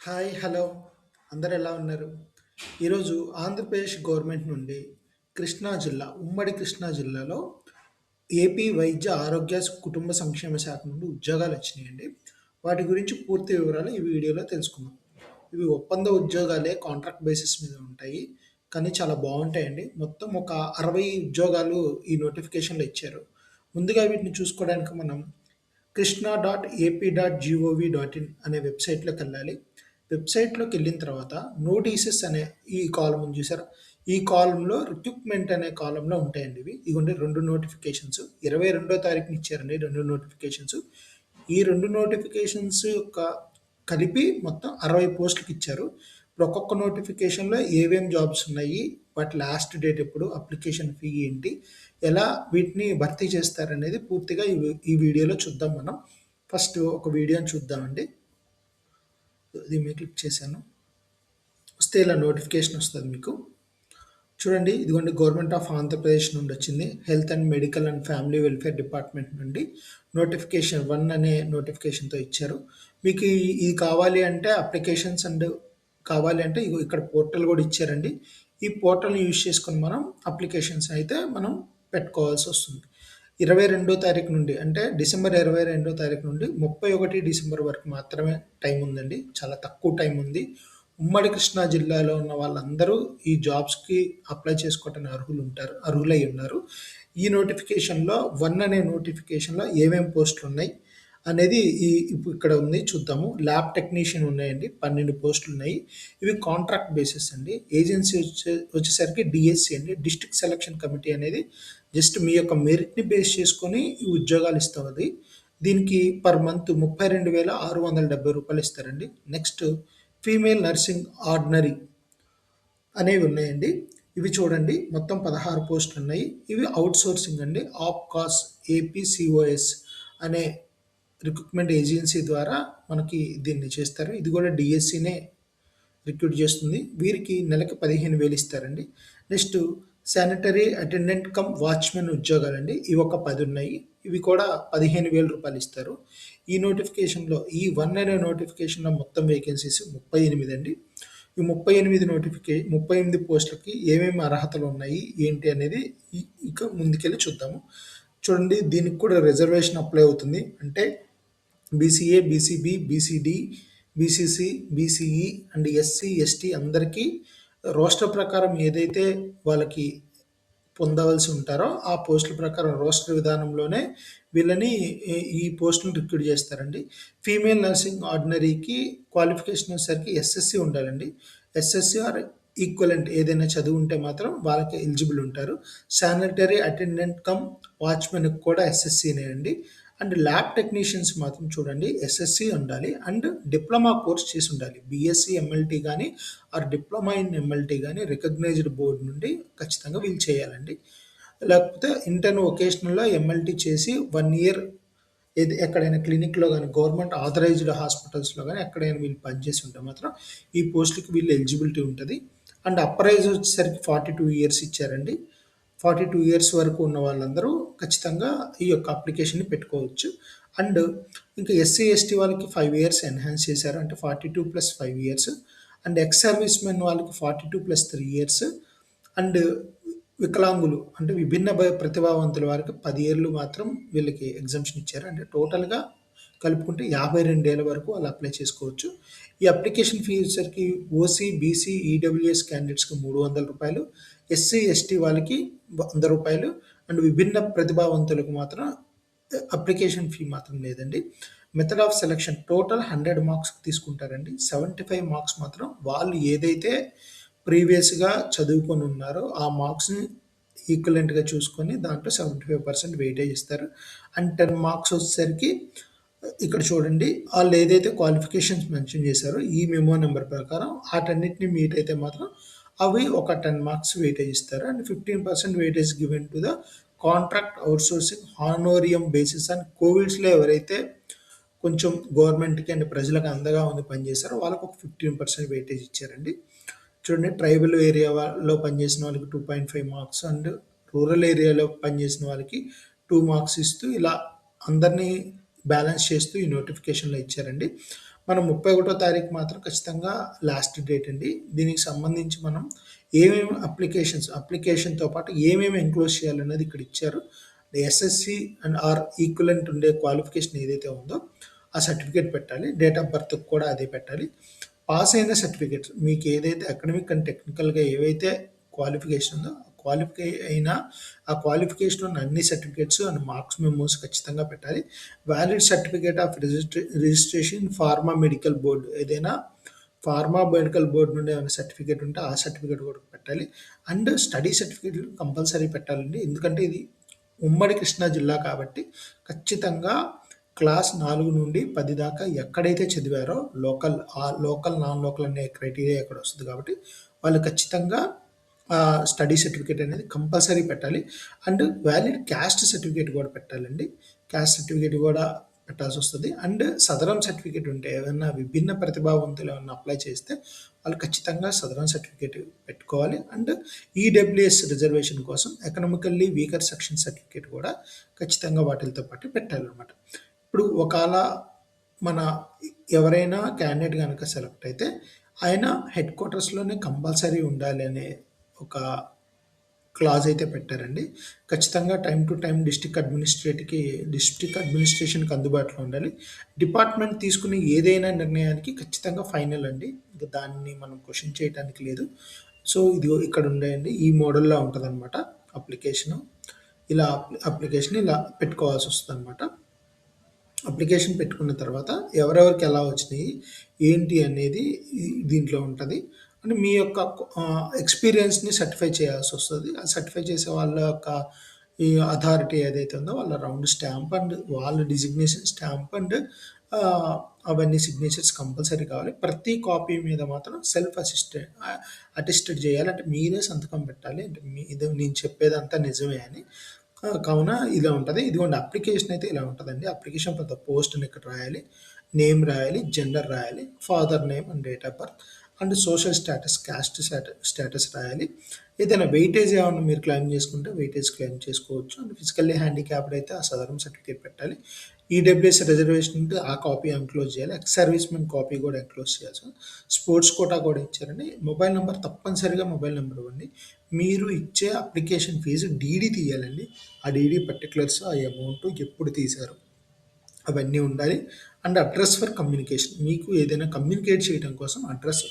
Hi! Hello! అందరు ఎలా ఉన్నారు? ఈరోజు ఆంధ్రప్రదేశ్ గవర్నమెంట్ నుండి కృష్ణా జిల్లా, ఉమ్మడి కృష్ణా జిల్లాలో ఏపీ వైద్య ఆరోగ్య కుటుంబ సంక్షేమ శాఖ నుండి ఉద్యోగాలు వచ్చినాయండి వాటి గురించి పూర్తి వివరాలు ఈ వీడియోలో తెలుసుకుందాం. ఇవి ఒప్పంద ఉద్యోగాలే కాంట్రాక్ట్ బేసిస్ మీద ఉంటాయి. కానీ చాలా బాగుంటాయండి మొత్తం ఒక 60 ఉద్యోగాలు ఈ నోటిఫికేషన్‌లో ఇచ్చారు. ముందుగా వీటిని చూసుకోవడానికి మనం Krishna dot AP dot gov dot in అనే వెబ్సైట్లోకి వెళ్ళాలి వెబ్సైట్లోకి వెళ్ళిన తర్వాత నోటీసెస్ అనే ఈ కాలం ఉంది చూసారా? ఈ కాలంలో రిక్రూట్‌మెంట్ అనే కాలంలో ఉంటాయండి ఇవి. ఇదిగోండి రెండు నోటిఫికేషన్స్ 22 తారీఖున ఇచ్చారండి రెండు నోటిఫికేషన్స్. ఈ రెండు నోటిఫికేషన్స్ యొక్క కలిపి మొత్తం అరవై పోస్టులకు ఇచ్చారు ఇప్పుడు ఒక్కొక్క నోటిఫికేషన్‌లో ఏవేం జాబ్స్ ఉన్నాయి, వాటి లాస్ట్ డేట్ ఎప్పుడు, అప్లికేషన్ ఫీ ఏంటి, ఎలా వీటిని భర్తీ చేస్తారనేది పూర్తిగా ఈ ఈ వీడియోలో చూద్దాం మనం. ఫస్ట్ ఒక వీడియోని చూద్దామండి. దీని క్లిక్ చేశాను. వస్తే ఇలా నోటిఫికేషన్ వస్తుంది మీకు. చూడండి ఇదిగోండి గవర్నమెంట్ ఆఫ్ ఆంధ్రప్రదేశ్ నుండి వచ్చింది. Health and medical and family welfare department నుండి నోటిఫికేషన్ వన్ అనే నోటిఫికేషన్‌తో ఇచ్చారు. మీకు ఇది కావాలి అంటే అప్లికేషన్స్ అండ్ కావాలి అంటే ఇక్కడ పోర్టల్ కూడా ఇచ్చారండి. ఈ పోర్టల్‌ని యూజ్ చేసుకొని మనం అప్లికేషన్స్ అయితే మనం పెట్టుకోవాల్సి వస్తుంది ఇరవై రెండో తారీఖు నుండి అంటే డిసెంబర్ 22 తారీఖు నుండి 31 డిసెంబర్ వరకు మాత్రమే టైం ఉందండి. చాలా తక్కువ టైం ఉంది. ఉమ్మడి కృష్ణా జిల్లాలో ఉన్న వాళ్ళందరూ ఈ జాబ్స్‌కి అప్లై చేసుకోవటానికి అర్హులుంటారు అర్హులై ఉన్నారు. ఈ నోటిఫికేషన్‌లో వన్ అనే నోటిఫికేషన్‌లో ఏమేం పోస్టులున్నాయి అనేది ఈ ఇప్పుడు ఇక్కడ ఉంది చూద్దాము. ల్యాబ్ టెక్నీషియన్ ఉన్నాయండి. పన్నెండు పోస్టులు ఉన్నాయి ఇవి కాంట్రాక్ట్ బేసిస్ అండి. ఏజెన్సీ వచ్చే వచ్చేసరికి డిఎస్సి అండి. డిస్ట్రిక్ట్ సెలక్షన్ కమిటీ అనేది జస్ట్ మీ యొక్క మెరిట్‌ని బేస్ చేసుకొని ఈ ఉద్యోగాలు ఇస్తది. దీనికి పర్ మంత్ ముప్పై రెండు వేల ఆరు వందల డెబ్బై రూపాయలు ఇస్తారండి. నెక్స్ట్ ఫీమేల్ నర్సింగ్ ఆర్డినరీ అనేవి ఉన్నాయండి. ఇవి చూడండి మొత్తం పదహారు పోస్టులు ఉన్నాయి ఇవి ఔట్‌సోర్సింగ్ అండి. ఆప్‌కాస్ ఏపీసీఓఎస్ అనే రిక్రూట్‌మెంట్ ఏజెన్సీ ద్వారా మనకి దీన్ని చేస్తారు. ఇది కూడా డిఎస్సీనే రిక్రూట్ చేస్తుంది. వీరికి నెలకి 15,000 ఇస్తారండి. Next sanitary attendant cum watchman ఉద్యోగాలండి. ఇవి ఒక పది ఉన్నాయి. ఇవి కూడా పదిహేను వేల రూపాయలు ఇస్తారు. ఈ నోటిఫికేషన్‌లో ఈ వన్ అనే నోటిఫికేషన్‌లో మొత్తం వేకెన్సీస్ 38 అండి. ఈ 38 నోటిఫికే 38 పోస్టులకి ఏమేమి అర్హతలు ఉన్నాయి, ఏంటి అనేది ఇక ముందుకెళ్ళి చూద్దాము. చూడండి దీనికి కూడా రిజర్వేషన్ అప్లై అవుతుంది. అంటే BCA, BCB, BCD, BCC, BCE and SC, ST అందరికీ రోస్టర్ ప్రకారం ఏదైతే వాళ్ళకి పొందవలసి ఉంటారో ఆ పోస్టుల ప్రకారం రోస్టర్ విధానంలోనే వీళ్ళని ఈ ఈ పోస్టులను రిక్రూట్ చేస్తారండి. ఫీమేల్ నర్సింగ్ ఆర్డినరీకి క్వాలిఫికేషన్ వచ్చేసరికి ఎస్ఎస్సి ఉండాలండి. ఎస్ఎస్సి ఆర్ ఈక్వలెంట్ ఏదైనా చదువు ఉంటే మాత్రం వాళ్ళకి ఎలిజిబుల్ ఉంటారు. శానిటరీ అటెండెంట్ కమ్ వాచ్‌మెన్‌కి కూడా ఎస్ఎస్సీనే అండి. అండ్ ల్యాబ్ టెక్నీషియన్స్ మాత్రం చూడండి ఎస్ఎస్సీ ఉండాలి. అండ్ డిప్లొమా కోర్స్ చేసి ఉండాలి. బీఎస్సీ ఎంఎల్టీ కానీ ఆర్ డిప్లొమా ఇన్ ఎంఎల్టీ కానీ రికగ్నైజ్డ్ బోర్డ్ నుండి ఖచ్చితంగా వీళ్ళు చేయాలండి. లేకపోతే ఇంటర్న్ వొకేషనల్‌లో ఎంఎల్టీ చేసి వన్ ఇయర్ ఏది ఎక్కడైనా క్లినిక్‌లో కానీ గవర్నమెంట్ ఆథరైజ్డ్ హాస్పిటల్స్‌లో కానీ ఎక్కడైనా వీళ్ళు పనిచేసి ఉంటే మాత్రం ఈ పోస్టులకి వీళ్ళు ఎలిజిబిలిటీ ఉంటుంది అండ్ అప్రైజ్ వచ్చేసరికి ఫార్టీ టూ ఇయర్స్ ఇచ్చారండి. 42 ఇయర్స్ వరకు ఉన్న వాళ్ళందరూ ఖచ్చితంగా ఈ యొక్క అప్లికేషన్‌ని పెట్టుకోవచ్చు. అండ్ ఇంకా ఎస్సీ, ఎస్టీ వాళ్ళకి ఫైవ్ ఇయర్స్ ఎన్హాన్స్ చేశారు. అంటే 42+5 years. And ex servicemen వాళ్ళకి 42+3 ఇయర్స్. అండ్ వికలాంగులు అంటే విభిన్న ప్రతిభావంతుల వారికి పది ఏళ్ళు మాత్రం వీళ్ళకి ఎగ్జామ్షన్ ఇచ్చారు. అంటే టోటల్‌గా కలుపుకుంటే 52 ఏళ్ళ వరకు వాళ్ళు అప్లై చేసుకోవచ్చు. ఈ అప్లికేషన్ ఫీచర్కి ఓసీ, బీసీ, ఈడబ్ల్యూఎస్ క్యాండిడేట్స్‌కి మూడు వందల రూపాయలు ఎస్సీ, ఎస్టీ వాళ్ళకి వంద రూపాయలు అండ్ విభిన్న ప్రతిభావంతులకు మాత్రం అప్లికేషన్ ఫీ మాత్రం లేదండి. Method of selection total hundred marks తీసుకుంటారండి. 75 మార్క్స్ మాత్రం వాళ్ళు ఏదైతే ప్రీవియస్‌గా చదువుకొని ఉన్నారో ఆ మార్క్స్‌ని ఈక్వలెంట్‌గా చూసుకొని దాంట్లో 75% వెయిటేజ్ ఇస్తారు. అండ్ 10 మార్క్స్ వచ్చేసరికి ఇక్కడ చూడండి వాళ్ళు ఏదైతే క్వాలిఫికేషన్స్ మెన్షన్ చేశారో ఈ మెమో నెంబర్ ప్రకారం వాటన్నిటిని మీట్ అయితే మాత్రం అవి ఒక 10 మార్క్స్ వెయిటేజ్ ఇస్తారు. And 15% weightage given to the contract outsourcing honorarium basis and కోవిడ్స్‌లో ఎవరైతే కొంచెం గవర్నమెంట్‌కి అండ్ ప్రజలకు అందగా ఉంది పనిచేశారో వాళ్ళకి ఒక 15% వెయిటేజ్ ఇచ్చారండి. చూడండి ట్రైబల్ ఏరియా పనిచేసిన వాళ్ళకి 2.5 మార్క్స్ అండ్ రూరల్ ఏరియాలో పనిచేసిన వాళ్ళకి టూ మార్క్స్ ఇస్తూ ఇలా అందరినీ బ్యాలెన్స్ చేస్తూ ఈ నోటిఫికేషన్‌లో ఇచ్చారండి. మనం ముప్పై ఒకటో తారీఖు మాత్రం ఖచ్చితంగా లాస్ట్ డేట్ అండి. దీనికి సంబంధించి మనం ఏమేమి అప్లికేషన్స్ అప్లికేషన్తో పాటు ఏమేమి ఎంక్లోజ్ చేయాలనేది ఇక్కడ ఇచ్చారు. ఎస్ఎస్సి అండ్ ఆర్ ఈక్వలెంట్ ఉండే క్వాలిఫికేషన్ ఏదైతే ఉందో ఆ సర్టిఫికేట్ పెట్టాలి. డేట్ ఆఫ్ బర్త్ కూడా అదే పెట్టాలి. పాస్ అయిన సర్టిఫికేట్ మీకు ఏదైతే అకాడమిక్ అండ్ టెక్నికల్గా ఏవైతే క్వాలిఫికేషన్ ఉందో క్వాలిఫై అయిన ఆ క్వాలిఫికేషన్ ఉన్న అన్ని సర్టిఫికేట్స్ అండ్ మార్క్స్ మెమోస్ ఖచ్చితంగా పెట్టాలి. వ్యాలిడ్ సర్టిఫికేట్ ఆఫ్ రిజిస్ట్రే రిజిస్ట్రేషన్ ఫార్మా మెడికల్ బోర్డు ఏదైనా ఫార్మా మెడికల్ బోర్డు నుండి ఏమైనా సర్టిఫికేట్ ఉంటే ఆ సర్టిఫికేట్ కూడా పెట్టాలి. అండ్ స్టడీ సర్టిఫికేట్ కంపల్సరీ పెట్టాలండి. ఎందుకంటే ఇది ఉమ్మడి కృష్ణా జిల్లా కాబట్టి ఖచ్చితంగా క్లాస్ నాలుగు నుండి పది దాకా ఎక్కడైతే చదివారో లోకల్ ఆ లోకల్ నాన్ లోకల్ అనే క్రైటీరియా ఎక్కడ వస్తుంది కాబట్టి వాళ్ళు ఖచ్చితంగా స్టడీ సర్టిఫికేట్ అనేది కంపల్సరీ పెట్టాలి. అండ్ వ్యాలిడ్ క్యాస్ట్ సర్టిఫికేట్ కూడా పెట్టాలండి. క్యాస్ట్ సర్టిఫికేట్ కూడా పెట్టాల్సి వస్తుంది. అండ్ సదరం సర్టిఫికేట్ ఉంటే ఏదైనా విభిన్న ప్రతిభావంతులు ఏమైనా అప్లై చేస్తే వాళ్ళు ఖచ్చితంగా సదరం సర్టిఫికేట్ పెట్టుకోవాలి. అండ్ ఈడబ్ల్యూఎస్ రిజర్వేషన్ కోసం ఎకనామికల్లీ వీకర్ సెక్షన్ సర్టిఫికేట్ కూడా ఖచ్చితంగా వాటితో పాటు పెట్టాలన్నమాట. ఇప్పుడు ఒకవేళ మన ఎవరైనా క్యాండిడేట్ కనుక సెలెక్ట్ అయితే ఆయన హెడ్ క్వార్టర్స్లోనే కంపల్సరీ ఉండాలి అనే ఒక క్లాజ్ అయితే పెట్టారండి. ఖచ్చితంగా టైం టు టైం డిస్టిక్ అడ్మినిస్ట్రేట్కి డిస్టిక్ అడ్మినిస్ట్రేషన్కి అందుబాటులో ఉండాలి. డిపార్ట్మెంట్ తీసుకునే ఏదైనా నిర్ణయానికి ఖచ్చితంగా ఫైనల్ అండి. ఇంకా దాన్ని మనం క్వశ్చన్ చేయడానికి లేదు. సో ఇది ఇక్కడ ఉండేయండి ఈ మోడల్లో ఉంటుంది అనమాట అప్లికేషను. ఇలా అప్లికేషన్ ఇలా పెట్టుకోవాల్సి వస్తుంది అనమాట అప్లికేషన్ పెట్టుకున్న తర్వాత ఎవరెవరికి ఎలా వచ్చినాయి ఏంటి అనేది దీంట్లో ఉంటుంది. అంటే మీ యొక్క ఎక్స్పీరియన్స్ని సర్టిఫై చేయాల్సి వస్తుంది. ఆ సర్టిఫై చేసే వాళ్ళ యొక్క ఈ అథారిటీ ఏదైతే ఉందో వాళ్ళ రౌండ్ స్టాంప్ అండ్ వాళ్ళ డిజిగ్నేషన్ స్టాంప్ అండ్ అవన్నీ సిగ్నేచర్స్ కంపల్సరీ కావాలి. ప్రతి కాపీ మీద మాత్రం సెల్ఫ్ అసిస్టెంట్ అటెస్టెడ్ చేయాలి. అంటే మీరే సంతకం పెట్టాలి. అంటే మీ ఇది నేను చెప్పేదంతా నిజమే అని. కావున ఇలా ఉంటుంది. ఇదిగోండి అప్లికేషన్ అయితే ఇలా ఉంటుందండి. అప్లికేషన్ ఫర్ ద పోస్ట్ అని ఇక్కడ రాయాలి. నేమ్ రాయాలి. జెండర్ రాయాలి. Father name and date of birth and social status caste status రాయాలి. ఏదైనా వెయిటేజ్ ఏమన్నా మీరు క్లెయిమ్ చేసుకుంటే వెయిటేజ్ క్లెయిమ్ చేసుకోవచ్చు. అండ్ ఫిజికల్లీ హ్యాండిక్యాప్డ్ అయితే ఆ సదరం సర్టిఫికేట్ పెట్టాలి. ఈడబ్ల్యూఎస్ రిజర్వేషన్ ఉంటే ఆ కాపీ ఎంక్లోజ్ చేయాలి. ఎక్స్ సర్వీస్మెన్ కాపీ కూడా ఎంక్లోజ్ చేయాల్సి స్పోర్ట్స్ కోటా కూడా ఇచ్చారండి. మొబైల్ నెంబర్ తప్పనిసరిగా మొబైల్ నెంబర్ ఇవ్వండి. మీరు ఇచ్చే అప్లికేషన్ ఫీజు డీడీ తీయాలండి. ఆ డీడీ పర్టికులర్స్ ఆ అమౌంట్ ఎప్పుడు తీశారు? అవన్నీ ఉండాలి. And address for communication. మీకు ఏదైనా కమ్యూనికేట్ చేయడం కోసం అడ్రస్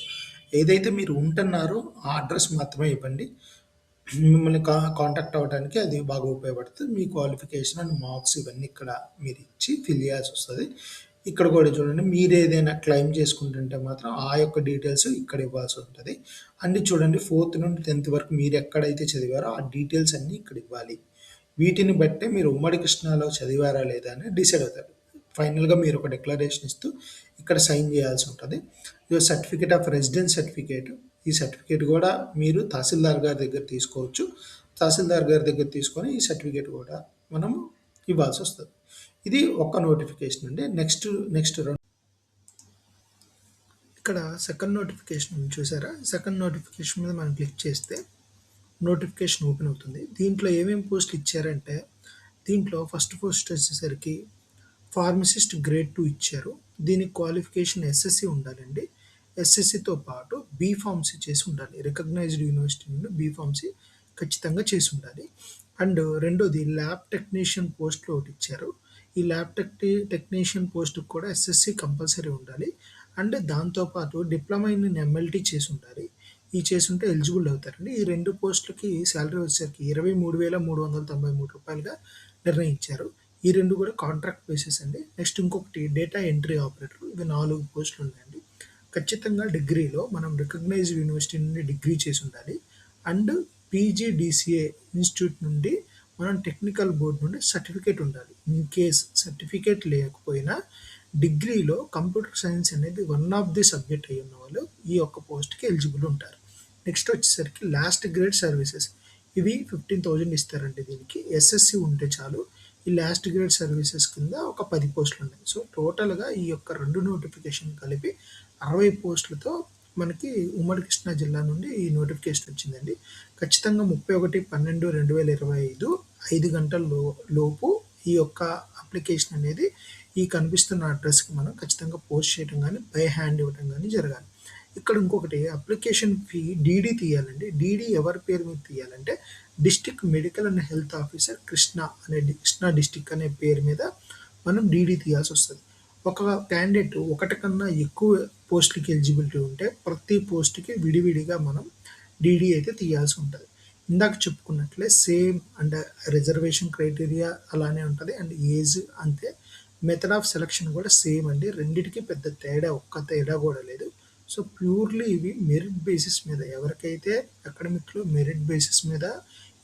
ఏదైతే మీరు ఉంటున్నారో ఆ అడ్రస్ మాత్రమే ఇవ్వండి. మిమ్మల్ని కా కాంటాక్ట్ అవ్వడానికి అది బాగా ఉపయోగపడుతుంది. మీ క్వాలిఫికేషన్ అండ్ మార్క్స్ ఇవన్నీ ఇక్కడ మీరు ఇచ్చి ఫిల్ చేయాల్సి వస్తుంది. ఇక్కడ కూడా చూడండి మీరు ఏదైనా క్లెయిమ్ చేసుకుంటుంటే మాత్రం ఆ యొక్క డీటెయిల్స్ ఇక్కడ ఇవ్వాల్సి ఉంటుంది. అండ్ చూడండి ఫోర్త్ నుండి టెన్త్ వరకు మీరు ఎక్కడైతే చదివారో ఆ డీటెయిల్స్ అన్నీ ఇక్కడ ఇవ్వాలి. వీటిని బట్టే మీరు ఉమ్మడి కృష్ణాలో చదివారా లేదా అని డిసైడ్ అవుతారు. ఫైనల్గా మీరు ఒక డిక్లరేషన్ ఇస్తూ ఇక్కడ సైన్ చేయాల్సి ఉంటుంది. ఇది సర్టిఫికేట్ ఆఫ్ రెసిడెన్స్ సర్టిఫికేట్. ఈ సర్టిఫికేట్ కూడా మీరు తహసీల్దార్ గారి దగ్గర తీసుకోవచ్చు. తహసీల్దార్ గారి దగ్గర తీసుకొని ఈ సర్టిఫికేట్ కూడా మనం ఇవ్వాల్సి వస్తుంది. ఇది ఒక నోటిఫికేషన్ అండి. నెక్స్ట్ నెక్స్ట్ ఇక్కడ సెకండ్ నోటిఫికేషన్ చూసారా? సెకండ్ నోటిఫికేషన్ మీద మనం క్లిక్ చేస్తే నోటిఫికేషన్ ఓపెన్ అవుతుంది. దీంట్లో ఏమేమి పోస్టులు ఇచ్చారంటే దీంట్లో ఫస్ట్ పోస్ట్ వచ్చేసరికి ఫార్మసిస్ట్ గ్రేడ్ టూ ఇచ్చారు. దీని క్వాలిఫికేషన్ ఎస్ఎస్సి ఉండాలండి. ఎస్ఎస్సితో పాటు బీఫార్మసీ చేసి ఉండాలి. రికగ్నైజ్డ్ యూనివర్సిటీ నుండి బీ ఫార్మసీ ఖచ్చితంగా చేసి ఉండాలి. అండ్ రెండోది ల్యాబ్ టెక్నీషియన్ పోస్ట్లో ఒకటి ఇచ్చారు. ఈ ల్యాబ్ టెక్ని టెక్నీషియన్ పోస్ట్కి కూడా ఎస్ఎస్సి కంపల్సరీ ఉండాలి. అండ్ దాంతోపాటు డిప్లొమా ఇన్ ఎంఎల్టీ చేసి ఉండాలి. ఈ చేసి ఉంటే ఎలిజిబుల్ అవుతారండి. ఈ రెండు పోస్టులకి శాలరీ వచ్చేసరికి ఇరవై మూడు వేల మూడు వందల తొంభై మూడు రూపాయలుగా నిర్ణయించారు. ఈ రెండు కూడా కాంట్రాక్ట్ బేసిస్ అండి. నెక్స్ట్ ఇంకొకటి డేటా ఎంట్రీ ఆపరేటర్ ఇవి నాలుగు పోస్టులు ఉన్నాయండి. ఖచ్చితంగా డిగ్రీలో మనం రికగ్నైజ్డ్ యూనివర్సిటీ నుండి డిగ్రీ చేసి ఉండాలి. అండ్ పీజీడిసిఏ ఇన్స్టిట్యూట్ నుండి మనం టెక్నికల్ బోర్డ్ నుండి సర్టిఫికేట్ ఉండాలి. ఇన్ కేస్ సర్టిఫికేట్ లేకపోయినా డిగ్రీలో కంప్యూటర్ సైన్స్ అనేది వన్ ఆఫ్ ది సబ్జెక్ట్ అయి ఉన్న వాళ్ళు ఈ యొక్క పోస్ట్కి ఎలిజిబుల్ ఉంటారు. నెక్స్ట్ వచ్చేసరికి లాస్ట్ గ్రేడ్ సర్వీసెస్ ఇవి ఫిఫ్టీన్ థౌజండ్ ఇస్తారండి దీనికి. ఎస్ఎస్సి ఉంటే చాలు. ఈ లాస్ట్ గ్రేడ్ సర్వీసెస్ కింద ఒక పది పోస్టులు ఉన్నాయి సో టోటల్గా ఈ యొక్క రెండు నోటిఫికేషన్ కలిపి అరవై పోస్టులతో మనకి ఉమ్మడి కృష్ణా జిల్లా నుండి ఈ నోటిఫికేషన్ వచ్చిందండి ఖచ్చితంగా ముప్పై ఒకటి పన్నెండు రెండు వేల ఇరవై ఐదు ఐదు గంటల లో లోపు ఈ యొక్క అప్లికేషన్ అనేది ఈ కనిపిస్తున్న అడ్రస్‌కి మనం ఖచ్చితంగా పోస్ట్ చేయడం కానీ బై హ్యాండ్ ఇవ్వటం కానీ జరగాలి. ఇక్కడ ఇంకొకటి అప్లికేషన్ ఫీ డీడీ తీయాలండి. డీడీ ఎవరి పేరు మీద తీయాలంటే district medical and health officer Krishna అనే కృష్ణా డిస్టిక్ అనే పేరు మీద మనం డీడీ వస్తుంది ఒక క్యాండిడేట్ ఒకటి కన్నా ఎక్కువ పోస్ట్‌లకి ఎలిజిబిలిటీ ఉంటే ప్రతి పోస్ట్‌కి విడివిడిగా మనం డీడీ అయితే తీయాల్సి ఉంటుంది ఇందాక చెప్పుకున్నట్లే సేమ్ అండ్ రిజర్వేషన్ క్రైటీరియా అలానే ఉంటుంది అండ్ ఏజ్ అంతే. మెథడ్ ఆఫ్ సెలక్షన్ కూడా సేమ్ అండి. రెండిటికి పెద్ద తేడా ఒక్క తేడా కూడా లేదు. సో, ప్యూర్‌లీ ఇవి మెరిట్ బేసిస్ మీద ఎవరికైతే అకాడమిక్‌లో మెరిట్ బేసిస్ మీద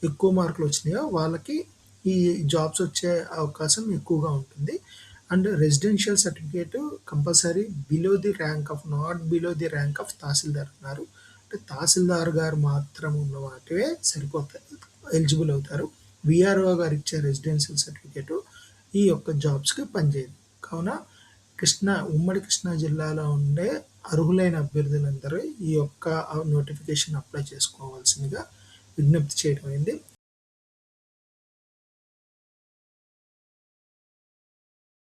ఎక్కువ మార్కులు వచ్చినాయో వాళ్ళకి ఈ జాబ్స్ వచ్చే అవకాశం ఎక్కువగా ఉంటుంది. And residential certificate compulsory below the rank of not below the rank of tahsildar అన్నారు. అంటే తహసీల్దార్ గారు మాత్రం ఉన్న వాటివే సరిపోతాయి. ఎలిజిబుల్ అవుతారు. విఆర్ఓ గారు ఇచ్చే రెసిడెన్షియల్ సర్టిఫికేట్ ఈ యొక్క జాబ్స్‌కి పనిచేయదు. కావున కృష్ణా ఉమ్మడి కృష్ణా జిల్లాలో ఉండే అర్హులైన అభ్యర్థులందరూ ఈ యొక్క నోటిఫికేషన్ అప్లై చేసుకోవాల్సిందిగా విజ్ఞప్తి చేయడమైంది.